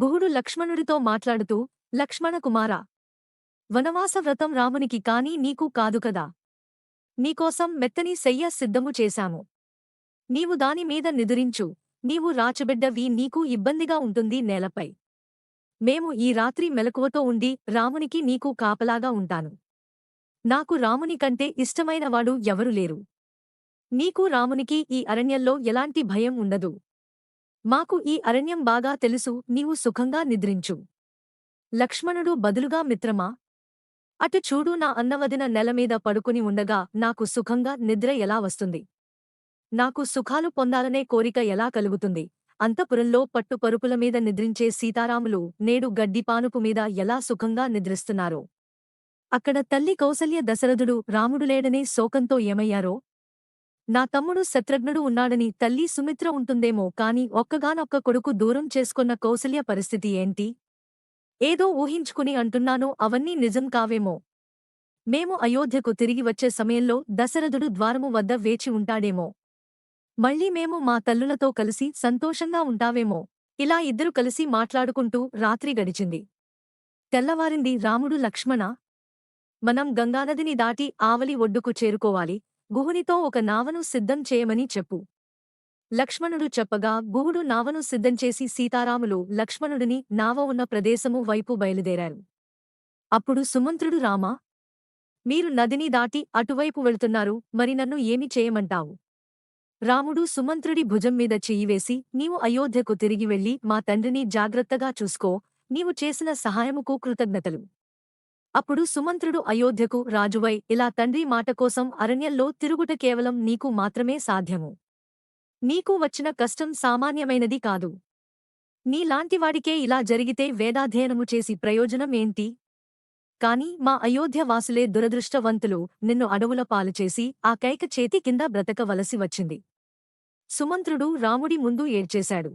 బుహుడు లక్ష్మణుడితో మాట్లాడుతూ లక్ష్మణ కుమారా వనవాస వ్రతం రామునికి కాని నీకు కాదు కదా. నీకోసం మెత్తని శయ్య సిద్ధము చేశాము. నీవు దానిమీద నిదురించు. నీవు రాచబిడ్డవి నీకు ఇబ్బందిగా ఉంటుంది నేలపై. మేము ఈ రాత్రి మెలకువతో ఉండి రామునికి నీకు కాపలాగా ఉంటాను. నాకు రాముని కంటే ఇష్టమైనవాడు ఎవరు లేరు. నీకు రామునికి ఈ అరణ్యంలో ఎలాంటి భయం ఉండదు. మాకు ఈ అరణ్యం బాగా తెలుసు నీవు సుఖంగా నిద్రించు. లక్ష్మణుడు బదులుగా మిత్రమా? అటు చూడు నా అన్నవదిన నెలమీద పడుకుని ఉండగా నాకు సుఖంగా నిద్ర ఎలా వస్తుంది? నాకు సుఖాలు పొందాలనే కోరిక ఎలా కలుగుతుంది? అంతపురంలో పట్టుపరుపుల మీద నిద్రించే సీతారాములు నేడు గడ్డిపానుపు మీద ఎలా సుఖంగా నిద్రిస్తున్నారో? అక్కడ తల్లి కౌసల్య దశరథుడు రాముడులేడనే శోకంతో ఏమయ్యారో? నా తమ్ముడు శత్రుఘ్నుడు ఉన్నాడని తల్లి సుమిత్ర ఉంటుందేమో కాని ఒక్కగానొక్క కొడుకు దూరం చేసుకున్న కౌసల్య పరిస్థితి ఏంటి? ఏదో ఊహించుకుని అంటున్నాను అవన్నీ నిజం కావేమో. మేము అయోధ్యకు తిరిగి వచ్చే సమయంలో దశరథుడు ద్వారము వద్ద వేచి ఉంటాడేమో. మళ్ళీ మేము మా తల్లులతో కలిసి సంతోషంగా ఉంటావేమో. ఇలా ఇద్దరు కలిసి మాట్లాడుకుంటూ రాత్రి గడిచింది. తెల్లవారింది రాముడు లక్ష్మణ. మనం గంగానదిని దాటి ఆవలి ఒడ్డుకు చేరుకోవాలి. గుహునితో ఒక నావను సిద్ధం చేయమని చెప్పు. లక్ష్మణుడు చెప్పగా గుహుడు నావను సిద్ధంచేసి సీతారాములు లక్ష్మణుడిని నావ ఉన్న ప్రదేశము వైపు బయలుదేరారు. అప్పుడు సుమంత్రుడు రామా! మీరు నదిని దాటి అటువైపు వెళ్తున్నారు మరి నన్ను ఏమి చేయమంటావు రాముడు సుమంత్రుడి భుజం మీద చెయ్యివేసి నీవు అయోధ్యకు తిరిగి వెళ్ళి మా తండ్రిని జాగ్రత్తగా చూసుకో నీవు చేసిన సహాయముకు కృతజ్ఞతలు. అప్పుడు సుమంత్రుడు అయోధ్యకు రాజువై ఇలా తండ్రి మాట కోసం అరణ్యంలో తిరుగుట కేవలం నీకు మాత్రమే సాధ్యము. నీకు వచ్చిన కష్టం సామాన్యమైనది కాదు. నీలాంటివాడికే ఇలా జరిగితే వేదాధ్యయనము చేసి ప్రయోజనం ఏంటి? కాని మా అయోధ్య వాసులే దురదృష్టవంతులు నిన్ను అడవుల పాలుచేసి ఆ కైక చేతి కింద బ్రతకవలసి వచ్చింది. సుమంత్రుడు రాముడి ముందు ఏడ్చేశాడు.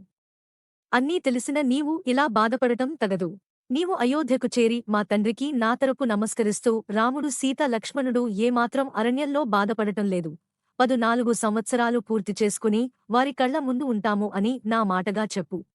అన్నీ తెలిసిన నీవు ఇలా బాధపడటం తగదు. నీవు అయోధ్యకు చేరి మా తండ్రికి నా తరపు నమస్కరిస్తూ రాముడు సీత లక్ష్మణుడు ఏమాత్రం అరణ్యంలో బాధపడటం లేదు. పదునాలుగు సంవత్సరాలు పూర్తి చేసుకుని వారి కళ్ళ ముందు ఉంటాము అని నా మాటగా చెప్పు.